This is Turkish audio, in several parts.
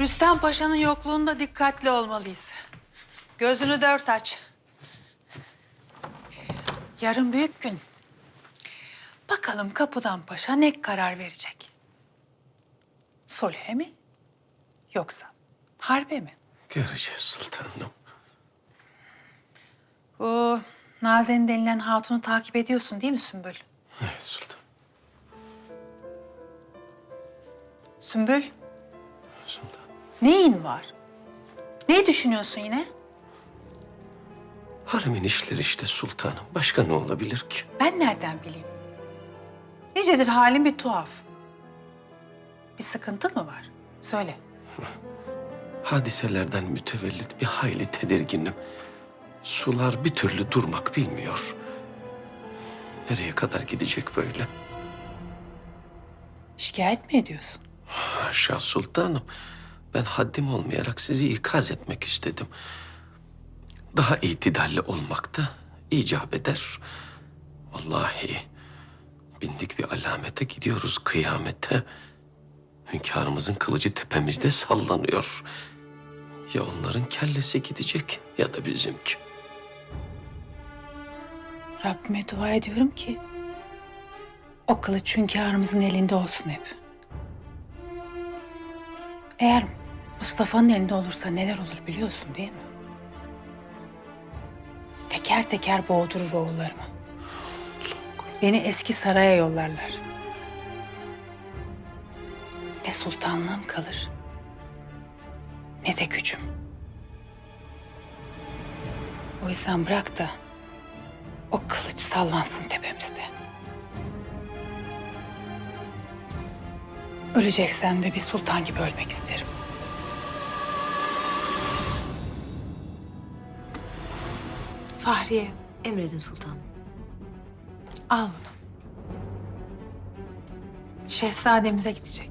Rüstem Paşa'nın yokluğunda dikkatli olmalıyız. Gözünü dört aç. Yarın büyük gün. Bakalım Kapıdan Paşa ne karar verecek? Sulhe mi? Yoksa harbe mi? Göreceğiz sultanım. Bu Nazen denilen hatunu takip ediyorsun değil mi Sümbül? Evet sultan. Sümbül, Sultan. Neyin var? Ne düşünüyorsun yine? Haremin işleri işte sultanım. Başka ne olabilir ki? Ben nereden bileyim? Nicedir halin bir tuhaf. Bir sıkıntı mı var? Söyle. Hadiselerden mütevellit bir hayli tedirginim. Sular bir türlü durmak bilmiyor. Nereye kadar gidecek böyle? Şikayet mi ediyorsun? Haşa sultanım. Ben haddim olmayarak sizi ikaz etmek istedim. Daha itidalli olmak da icap eder. Vallahi bindik bir alamete gidiyoruz kıyamete. Hünkârımızın kılıcı tepemizde sallanıyor. Ya onların kellesi gidecek ya da bizimki. Rabbime dua ediyorum ki o kılıç hünkârımızın elinde olsun hep. Eğer Mustafa'nın elinde olursa neler olur biliyorsun değil mi? Teker teker boğdurur oğullarımı. Beni eski saraya yollarlar. Ne sultanlığım kalır, ne de gücüm. O yüzden bırak da o kılıç sallansın tepemizde. Öleceksem de bir sultan gibi ölmek isterim. Fahriye, Emredin sultanım. al bunu. Şehzademize gidecek.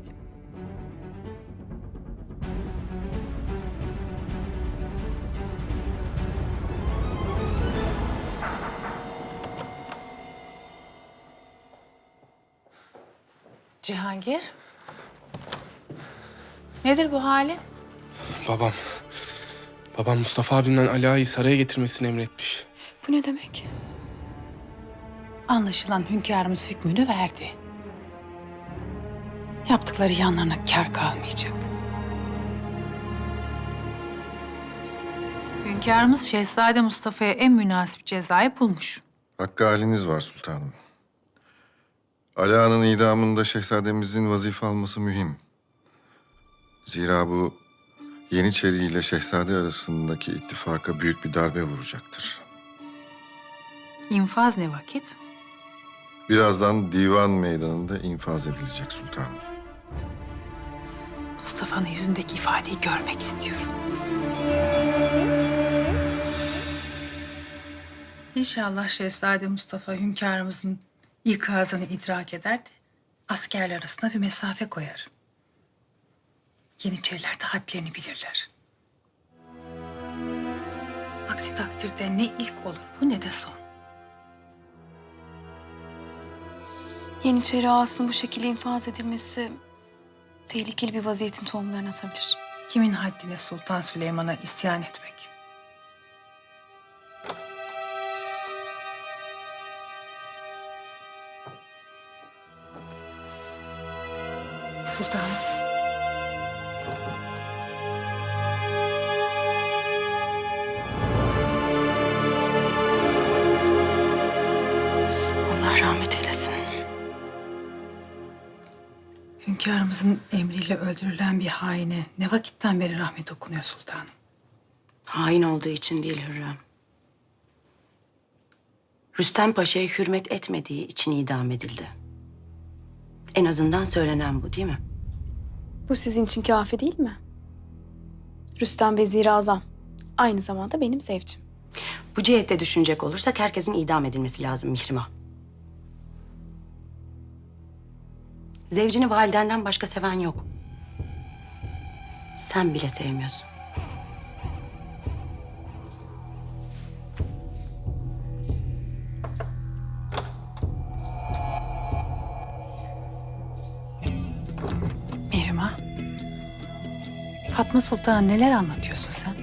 Cihangir. Nedir bu halin? Babam. Babam Mustafa abimden Ali Ağa'yı saraya getirmesini emretmiş. Bu ne demek? Anlaşılan hünkârımız hükmünü verdi. Yaptıkları yanlarına kar kalmayacak. Hünkârımız Şehzade Mustafa'ya en münasip cezayı bulmuş. Hakkı haliniz var sultanım. Ali Ağa'nın idamında şehzademizin vazife alması mühim. Zira bu Yeniçeri ile şehzade arasındaki ittifaka büyük bir darbe vuracaktır. İnfaz ne vakit? Birazdan divan meydanında infaz edilecek sultanım. Mustafa'nın yüzündeki ifadeyi görmek istiyorum. İnşallah Şehzade Mustafa hünkârımızın ikazını idrak eder de askerler arasında bir mesafe koyar. Yeniçeriler de hadlerini bilirler. Aksi takdirde ne ilk olur bu ne de son. Yeniçeri ağasının bu şekilde infaz edilmesi tehlikeli bir vaziyetin tohumlarını atabilir. Kimin haddine Sultan Süleyman'a isyan etmek? Sultanım. Hünkârımızın emriyle öldürülen bir haine ne vakitten beri rahmet okunuyor sultanım. Hain olduğu için değil Hürrem. Rüstem Paşa'ya hürmet etmediği için idam edildi. En azından söylenen bu değil mi? Bu sizin için kafi değil mi? Rüstem Vezir Azam. Aynı zamanda benim zevcim. Bu cihette düşünecek olursak herkesin idam edilmesi lazım Mihrimah. Zevcini validenden başka seven yok. Sen bile sevmiyorsun. Mihrimah. Fatma Sultan'a neler anlatıyorsun sen?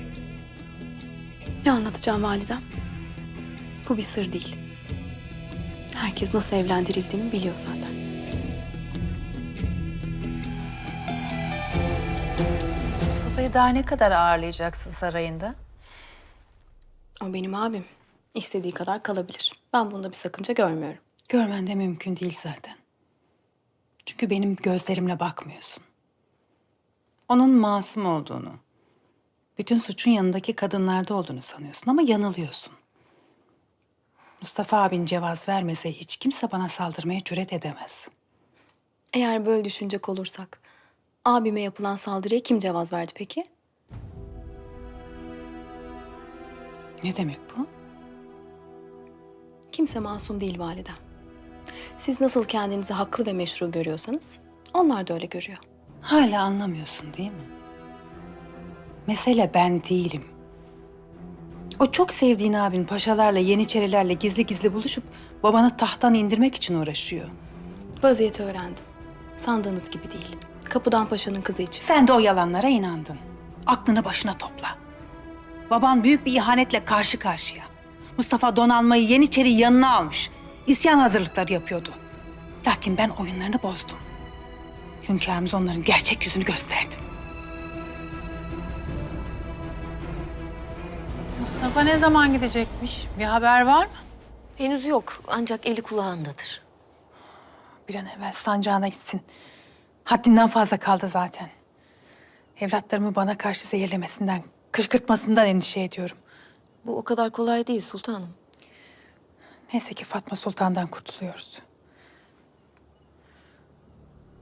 Ne anlatacağım validem? Bu bir sır değil. Herkes nasıl evlendirildiğini biliyor zaten. Daha ne kadar ağırlayacaksın sarayında? O benim abim. İstediği kadar kalabilir. Ben bunda bir sakınca görmüyorum. Görmen de mümkün değil zaten. Çünkü benim gözlerimle bakmıyorsun. Onun masum olduğunu, bütün suçun yanındaki kadınlarda olduğunu sanıyorsun ama yanılıyorsun. Mustafa abin cevaz vermese hiç kimse bana saldırmaya cüret edemez. Eğer böyle düşünecek olursak, abime yapılan saldırıya kim cevaz verdi peki? Ne demek bu? Kimse masum değil validem. Siz nasıl kendinizi haklı ve meşru görüyorsanız, onlar da öyle görüyor. Hala anlamıyorsun değil mi? Mesele ben değilim. O çok sevdiğin abin paşalarla, yeniçerilerle gizli gizli buluşup babanı tahttan indirmek için uğraşıyor. Vaziyeti öğrendim. Sandığınız gibi değil. Kapıdan paşanın kızı için. Sen de o yalanlara inandın. Aklını başına topla. Baban büyük bir ihanetle karşı karşıya. Mustafa donanmayı Yeniçeri yanına almış. İsyan hazırlıkları yapıyordu. Lakin ben oyunlarını bozdum. Hünkârımız onların gerçek yüzünü gösterdim. Mustafa ne zaman gidecekmiş? Bir haber var mı? Henüz yok ancak eli kulağındadır. Bir an evvel sancağına gitsin. Haddinden fazla kaldı zaten. Evlatlarımı bana karşı zehirlemesinden, kışkırtmasından endişe ediyorum. Bu o kadar kolay değil sultanım. Neyse ki Fatma Sultan'dan kurtuluyoruz.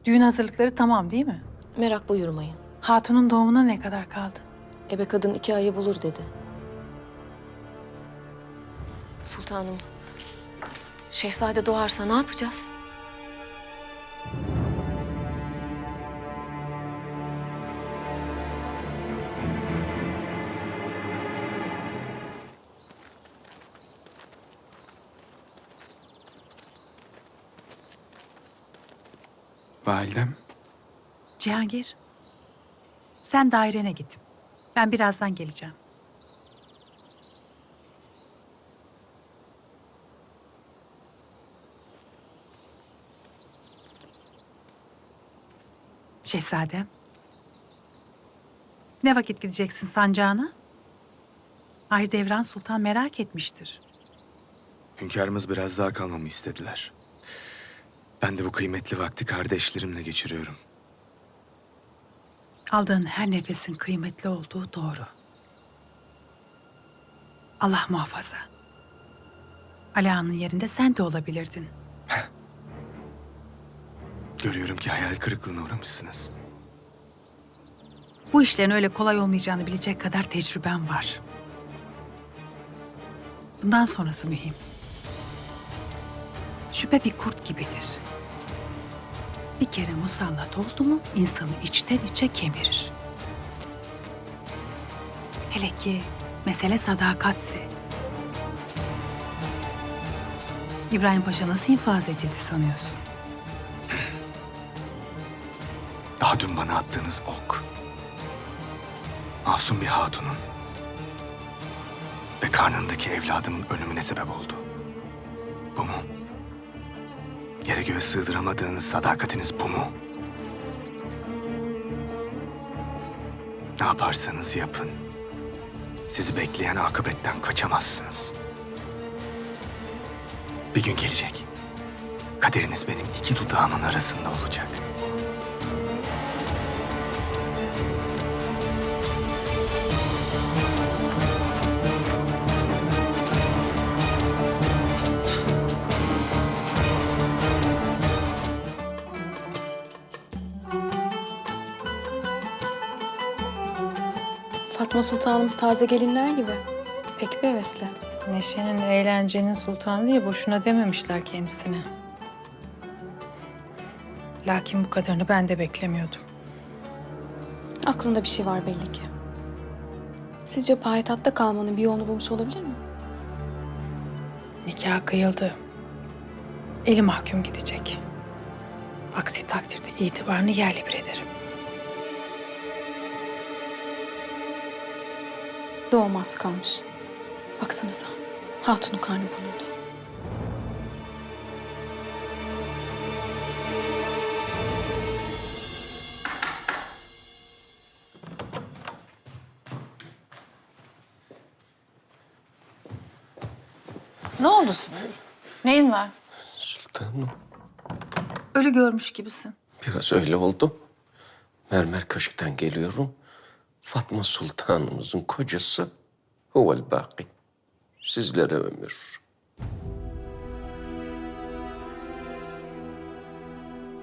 Düğün hazırlıkları tamam değil mi? Merak buyurmayın. Hatunun doğumuna ne kadar kaldı? Ebe kadın iki ayı bulur dedi. Sultanım, şehzade doğarsa ne yapacağız? Validem, Cihangir, sen dairene git. Ben birazdan geleceğim. Şehzadem. Ne vakit gideceksin sancağına? Aydevran Sultan merak etmiştir. Hünkârımız biraz daha kalmamı istediler. Ben de bu kıymetli vakti kardeşlerimle geçiriyorum. Aldığın her nefesin kıymetli olduğu doğru. Allah muhafaza. Ala'nın yerinde sen de olabilirdin. Görüyorum ki hayal kırıklığına uğramışsınız. Bu işlerin öyle kolay olmayacağını bilecek kadar tecrüben var. Bundan sonrası mühim. Şüphe bir kurt gibidir. Bir kere musallat oldu mu insanı içten içe kemirir. Hele ki mesele sadakatse. İbrahim Paşa nasıl infaz edildi sanıyorsun? Daha dün bana attığınız ok. Masum bir hatunun ve karnındaki evladımın ölümüne sebep oldu. Bu mu? Yere göğe sığdıramadığınız sadakatiniz bu mu? Ne yaparsanız yapın. Sizi bekleyen akıbetten kaçamazsınız. Bir gün gelecek. Kaderiniz benim iki dudağımın arasında olacak. Fatma Sultanımız taze gelinler gibi. Pek bir hevesli. Neşenin, eğlencenin sultanı diye boşuna dememişler kendisine. Lakin bu kadarını ben de beklemiyordum. Aklında bir şey var belli ki. Sizce payitahtta kalmanın bir yolunu bulmuş olabilir mi? Nikah kıyıldı. Eli mahkum gidecek. Aksi takdirde itibarını yerle bir ederim. Doğmaz kalmış. Baksanıza. Hatunun karnı burnunda. Ne oldu Sümbül? Neyin var? Sultanım. Ölü görmüş gibisin. Biraz öyle oldu. Mermer Köşk'ten geliyorum. Fatma Sultanımızın kocası Huvel Baki. Sizlere ömür.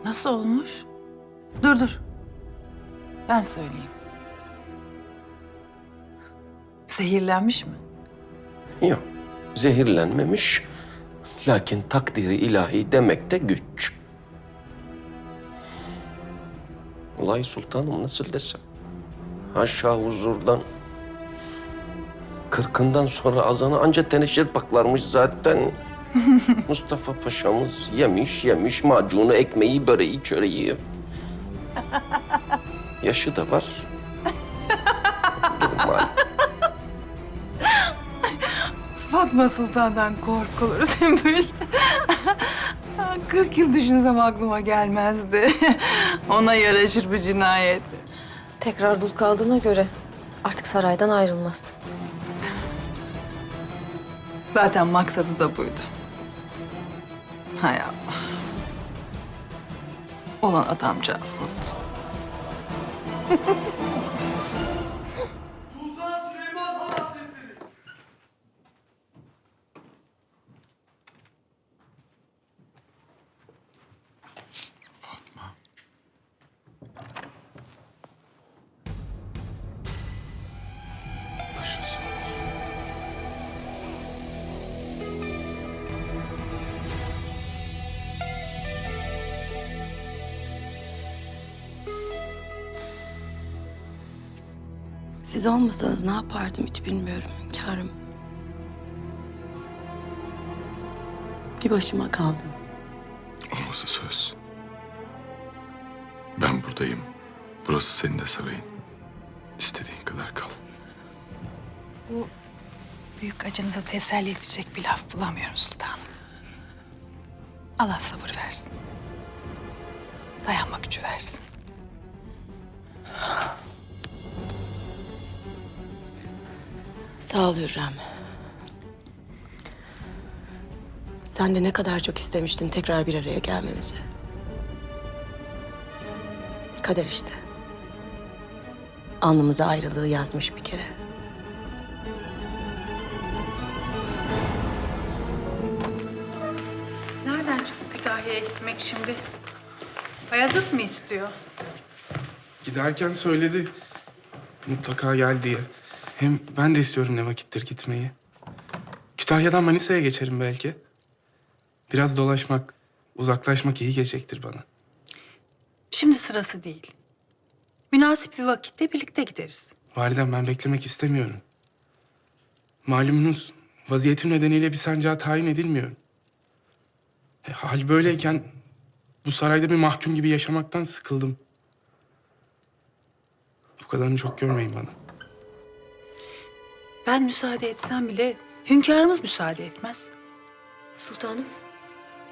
Nasıl olmuş? Dur dur. Ben söyleyeyim. Zehirlenmiş mi? Yok, zehirlenmemiş. Lakin takdiri ilahi demekte güç. Olay sultanım nasıl desem. Haşa huzurdan. Kırkından sonra azanı anca teneşir paklarmış zaten. Mustafa Paşa'mız yemiş yemiş macunu, ekmeği, böreği, çöreği. Yaşı da var. Fatma Sultan'dan korkulur Sümbül. 40 yıl düşünsem aklıma gelmezdi. Ona yaraşır bu cinayet. Tekrar dul kaldığına göre artık saraydan ayrılmaz. Zaten maksadı da buydu. Hay Allah. Olan adamcağız oldu. Siz olmasanız ne yapardım hiç bilmiyorum hünkârım. Bir başıma kaldım. Olması söz. Ben buradayım. Burası senin de sarayın. Büyük acınıza teselli edecek bir laf bulamıyorum sultanım. Allah sabır versin. Dayanma gücü versin. Sağ ol Hürrem. Sen de ne kadar çok istemiştin tekrar bir araya gelmemizi. Kader işte. Alnımıza ayrılığı yazmış bir kere. Kütahya'ya gitmek şimdi? Bayezid mi istiyor? Giderken söyledi mutlaka gel diye. Hem ben de istiyorum ne vakittir gitmeyi. Kütahya'dan Manisa'ya geçerim belki. Biraz dolaşmak, uzaklaşmak iyi gelecektir bana. Şimdi sırası değil. Münasip bir vakitte birlikte gideriz. Validem ben beklemek istemiyorum. Malumunuz vaziyetim nedeniyle bir sancağa tayin edilmiyorum. Hal böyleyken bu sarayda bir mahkum gibi yaşamaktan sıkıldım. Bu kadarını çok görmeyin bana. Ben müsaade etsem bile hünkârımız müsaade etmez. Sultanım,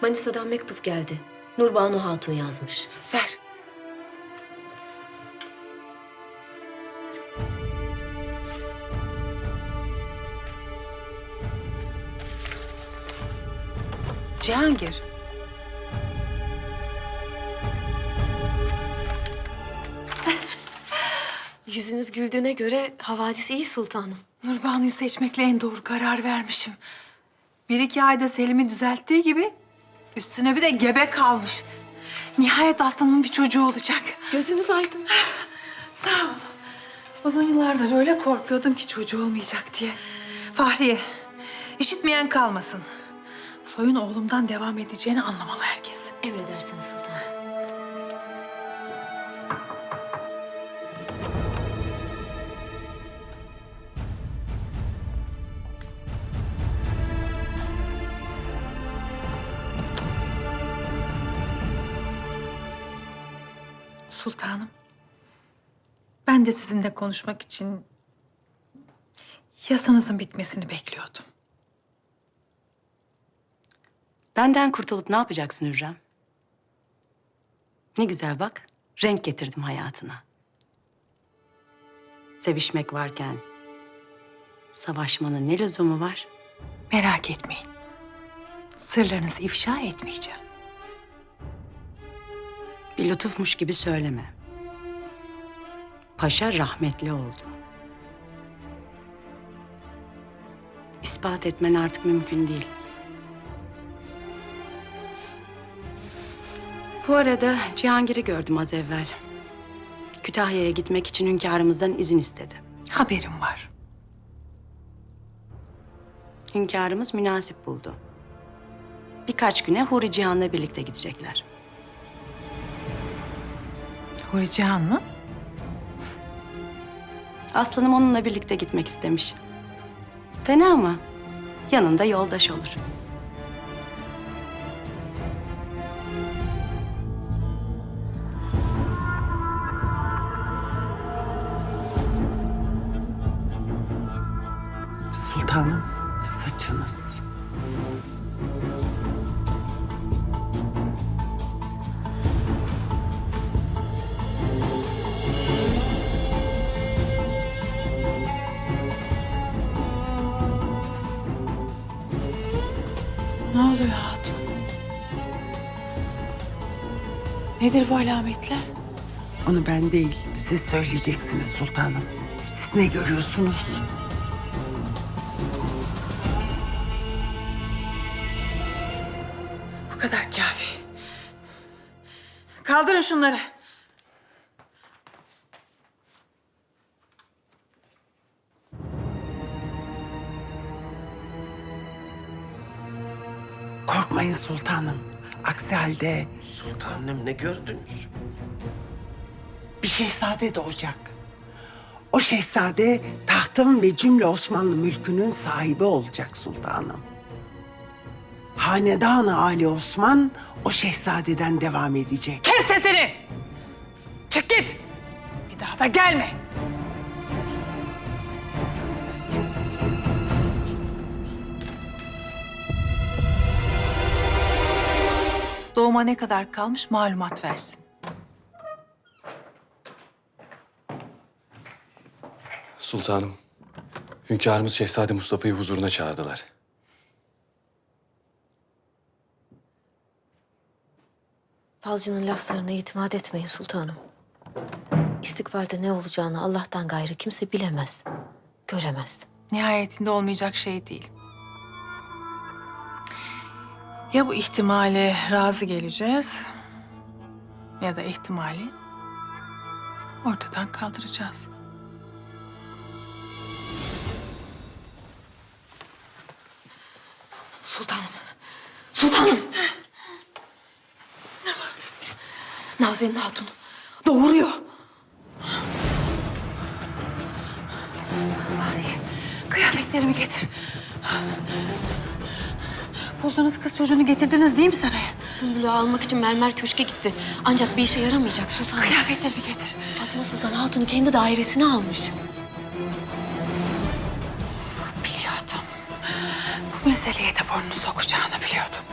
Manisa'dan mektup geldi. Nurbanu Hatun yazmış. Ver. Cihangir, Yüzünüz güldüğüne göre havadis iyi sultanım. Nurbanu'yu seçmekle en doğru karar vermişim. Bir iki ayda Selim'i düzelttiği gibi üstüne bir de gebe kalmış. Nihayet aslanımın bir çocuğu olacak. Gözünüz aydın. Sağ ol. Uzun yıllardır öyle korkuyordum ki çocuğu olmayacak diye. Fahriye, işitmeyen kalmasın. Soyun oğlumdan devam edeceğini anlamalı herkes. Sultanım, ben de sizinle konuşmak için Yasanızın bitmesini bekliyordum. Benden kurtulup ne yapacaksın Hürrem? Ne güzel bak, renk getirdim hayatına. Sevişmek varken savaşmanın ne lüzumu var? Merak etmeyin. Sırlarınızı ifşa etmeyeceğim. Bir lütufmuş gibi söyleme. Paşa rahmetli oldu. İspat etmen artık mümkün değil. Bu arada Cihangir'i gördüm az evvel. Kütahya'ya gitmek için hünkârımızdan izin istedi. Haberim var. Hünkârımız münasip buldu. Birkaç güne Huri Cihan'la birlikte gidecekler. Huri Cihan mı? Aslanım onunla birlikte gitmek istemiş. Fena mı? Yanında yoldaş olur. Sultanım, Nedir bu alametler? Onu ben değil, siz söyleyeceksiniz sultanım. Siz ne görüyorsunuz? Bu kadar kafi. Kaldırın şunları. Aksi halde Sultanım ne gördünüz? bir şehzade doğacak. O şehzade tahtın ve cümle Osmanlı mülkünün sahibi olacak sultanım. Hanedan-ı Ali Osman o şehzadeden devam edecek. Kes sesini! Çık git! Bir daha da gelme! Doğuma ne kadar kalmış malumat versin. Sultanım, hünkârımız Şehzade Mustafa'yı huzuruna çağırdılar. Falcının laflarına itimat etmeyin sultanım. İstikbalde ne olacağını Allah'tan gayrı kimse bilemez, göremez. Nihayetinde olmayacak şey değil. Ya bu ihtimale razı geleceğiz ya da ihtimali ortadan kaldıracağız. Sultanım, sultanım! Ne var? Nazenin Hatun doğuruyor. Bari kıyafetlerimi getir. Buldunuz kız çocuğunu getirdiniz değil mi saraya? Sümbül'ü almak için mermer köşke gitti. Ancak bir işe yaramayacak sultanım. Kıyafetlerimi getir. Fatma Sultan Hatun'u kendi dairesine almış. Biliyordum. Bu meseleye de burnunu sokacağını biliyordum.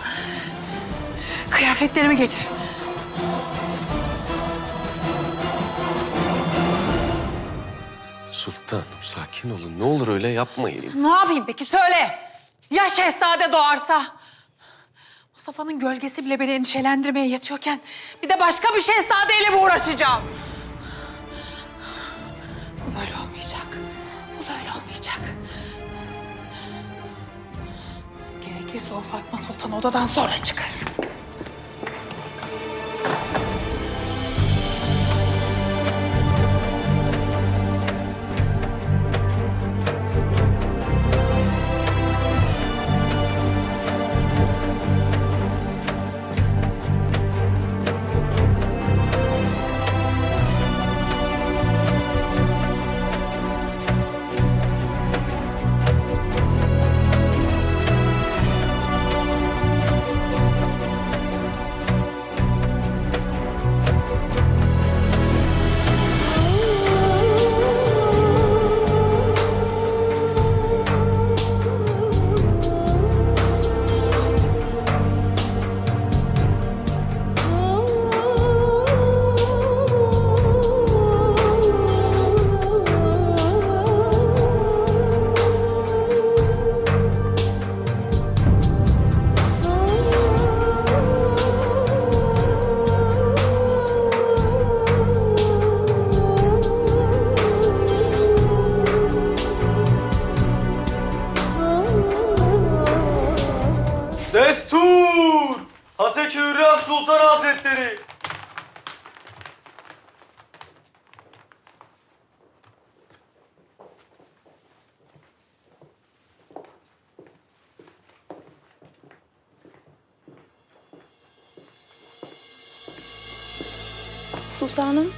Kıyafetlerimi getir. Sultanım sakin olun. Ne olur öyle yapmayın. Ne yapayım peki söyle. Ya şehzade doğarsa? Mustafa'nın gölgesi bile beni endişelendirmeye yetiyorken bir de başka bir şehzadeyle mi uğraşacağım? Bu böyle olmayacak. Bu böyle olmayacak. Gerekirse o Fatma Sultan odadan sonra çıkar. Sultanım.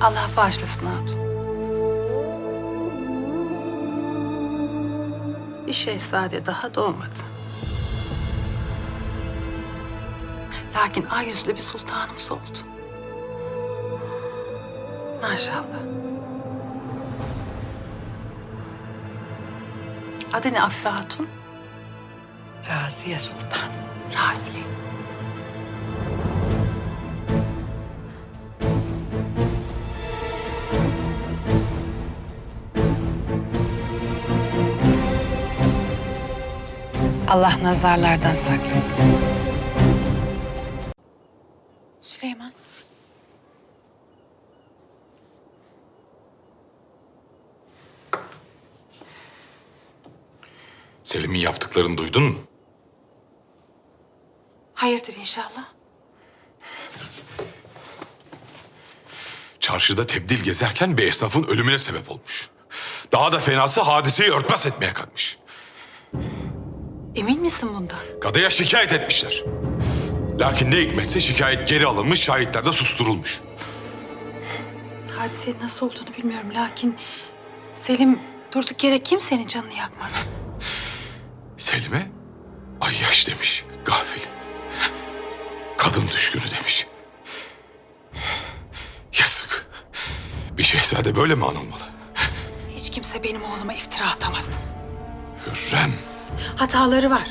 Allah bağışlasın hatun. Bir şehzade daha doğmadı. Lakin ay yüzlü bir sultanımız oldu. Maşallah. Adı ne Afife Hatun? Raziye Sultan. Raziye. Allah nazarlardan saklasın. Süleyman. Selim'in yaptıklarını duydun mu? Hayırdır inşallah. Çarşıda tebdil gezerken bir esnafın ölümüne sebep olmuş. Daha da fenası hadiseyi örtbas etmeye kalkmış. Emin misin bundan? Kadıya şikayet etmişler. Lakin ne hikmetse şikayet geri alınmış, şahitler de susturulmuş. Hadisenin nasıl olduğunu bilmiyorum lakin Selim durduk yere kimsenin canını yakmaz. Selim'e ay yaş demiş, gafil. Kadın düşkünü demiş. Yazık. Bir şehzade böyle mi anılmalı? Hiç kimse benim oğluma iftira atamaz. Hürrem. Hataları var.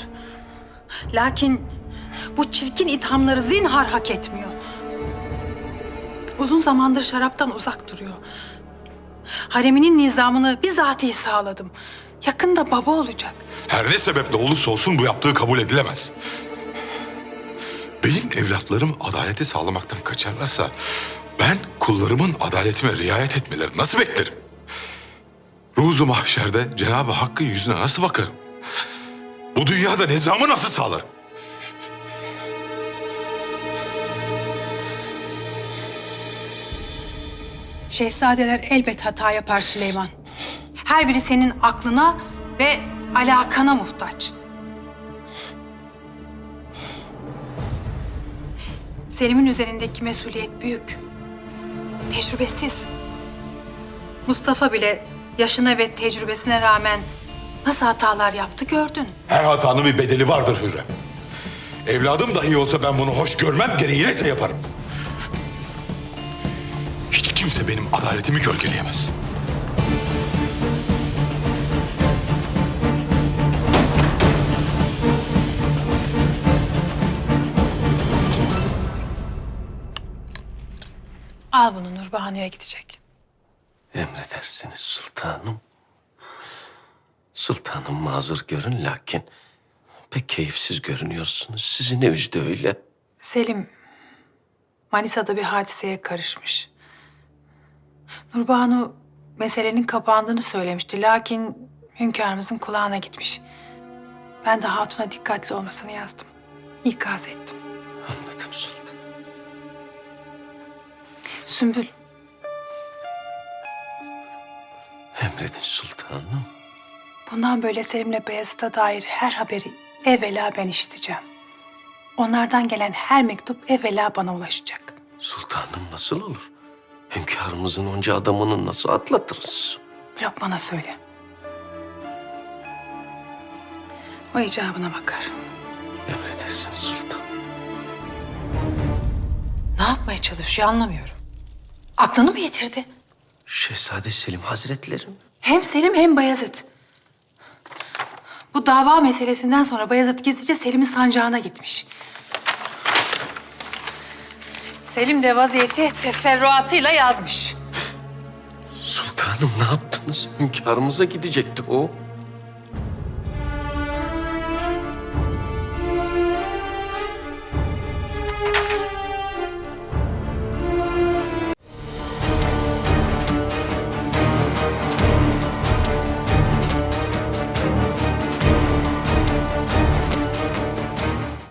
Lakin bu çirkin ithamları zinhar hak etmiyor. Uzun zamandır şaraptan uzak duruyor. Hareminin nizamını bizatihi sağladım. Yakında baba olacak. Her ne sebeple olursa olsun bu yaptığı kabul edilemez. Benim evlatlarım adaleti sağlamaktan kaçarlarsa ben kullarımın adaletime riayet etmelerini nasıl beklerim? Ruzu mahşerde Cenab-ı Hakk'ın yüzüne nasıl bakarım? Bu dünyada nizamı nasıl sağlarım? Şehzadeler elbet hata yapar Süleyman. Her biri senin aklına ve alakana muhtaç. Selim'in üzerindeki mesuliyet büyük. Tecrübesiz. Mustafa bile yaşına ve tecrübesine rağmen nasıl hatalar yaptı gördün. Her hatanın bir bedeli vardır Hürrem. Evladım dahi olsa ben bunu hoş görmem gereği neyse yaparım. Hiç kimse benim adaletimi gölgeleyemez. Al bunu Nurbahane'ye gidecek. Emredersiniz sultanım. Sultanım mazur görün lakin pek keyifsiz görünüyorsunuz. Sizi ne üzdü öyle? Selim, Manisa'da bir hadiseye karışmış. Nurbanu meselenin kapandığını söylemişti. Lakin hünkârımızın kulağına gitmiş. Ben de hatuna dikkatli olmasını yazdım. İkaz ettim. Anladım sultan. Sümbül, Emredin sultanım. Bundan böyle Selim'le Beyazıt'a dair her haberi evvela ben işiteceğim. Onlardan gelen her mektup evvela bana ulaşacak. Sultanım nasıl olur? Hünkârımızın onca adamını nasıl atlatırız? Lokman'a söyle. O icabına bakar. Emredersiniz sultan. Ne yapmaya çalışıyor anlamıyorum. Aklını mı yitirdi? Şehzade Selim Hazretleri mi? Hem Selim hem Bayezid. Bu dava meselesinden sonra Bayezid gizlice Selim'in sancağına gitmiş. Selim de vaziyeti teferruatıyla yazmış. Sultanım ne yaptınız? Hünkârımıza gidecekti o.